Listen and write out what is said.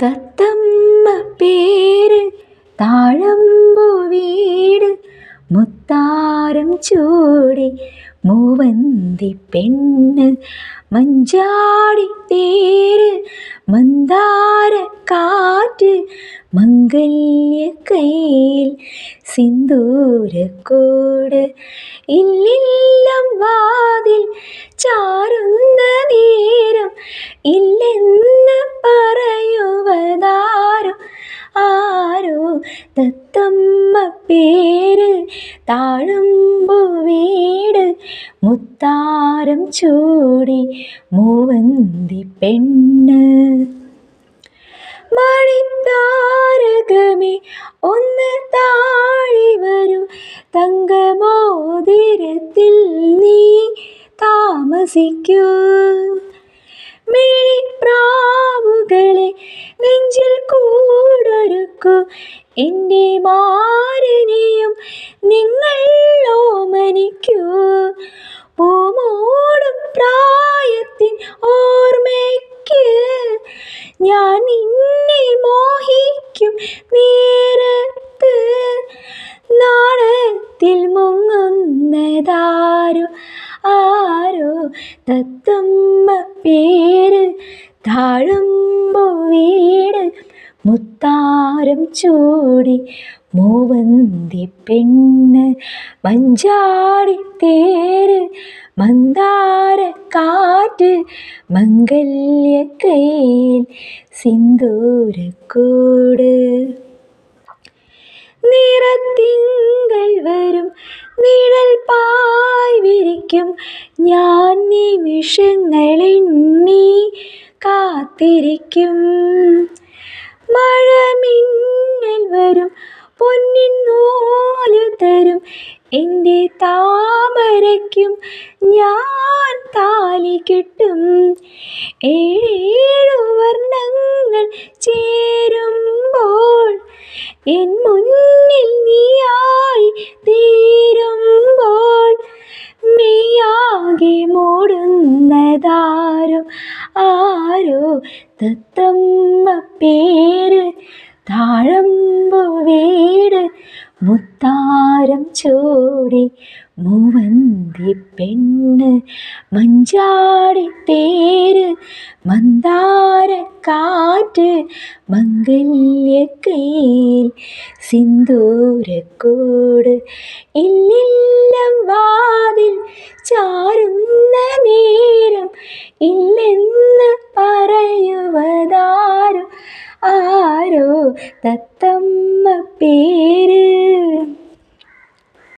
തത്തമ്മ പേര് താഴമ്പു വീട് മുത്താരം ചൂടി മൂവന്തി പെണ്ണ് മഞ്ചാടി തേര് മന്ദാര കാറ്റ് മംഗല്യ കയ്യിൽ സിന്ദൂരക്കൂട് ഇല്ലില്ലം വാതിൽ താഴമ്പു വീട് മുത്താരം ചൂടി മൂവന്തി പെണ്ണ്. മണിത്താരകമേ ഒന്ന് താഴി വരൂ. തങ്കമോതിരത്തിൽ നീ താമസിക്കൂ. മിഴിപ്രാവുകളെ ഓമനിക്കൂ പൂമോടും പ്രായത്തിൻ ഓർമ്മയ്ക്ക് ഞാൻ നിന്നെ മോഹിക്കും നേരത്ത്. നാണത്തിൽ മുങ്ങുന്നതാരോ ആരോ തത്തമ്മ പേര് താഴുമ്പോ വീട് മുത്താരം ചൂടി മൂവന്തി പെണ്ണ് മഞ്ചാടി തേര് മന്ദാര കാറ്റ് മംഗല്യ കയ്യിൽ സിന്ദൂരക്കൂട് നിറത്തിങ്കൾ വരും നിഴൽ പായ് വിരിക്കും. ഞാൻ നിമിഷങ്ങളെണ്ണി കാത്തിരിക്കും. മഴമിന്നൽ വരും പൊന്നിൻ നൂൽ തരും. എന്റെ താമരയ്ക്കും ഞാൻ താലി കെട്ടും. ഏഴേഴു മൂടുന്നതാരോ ആരോ തത്തമ്മ പേര് താഴമ്പു വീട് മുത്താരം ചൂടി മൂവന്തി പെണ്ണ് മഞ്ചാടി പേര് മന്ദാര കാറ്റ് മംഗല്യ കയ്യിൽ സിന്ദൂരക്കൂട് ഇല്ലില്ലം വാതിൽ ചാരുന്ന തത്തമ്മ പേര്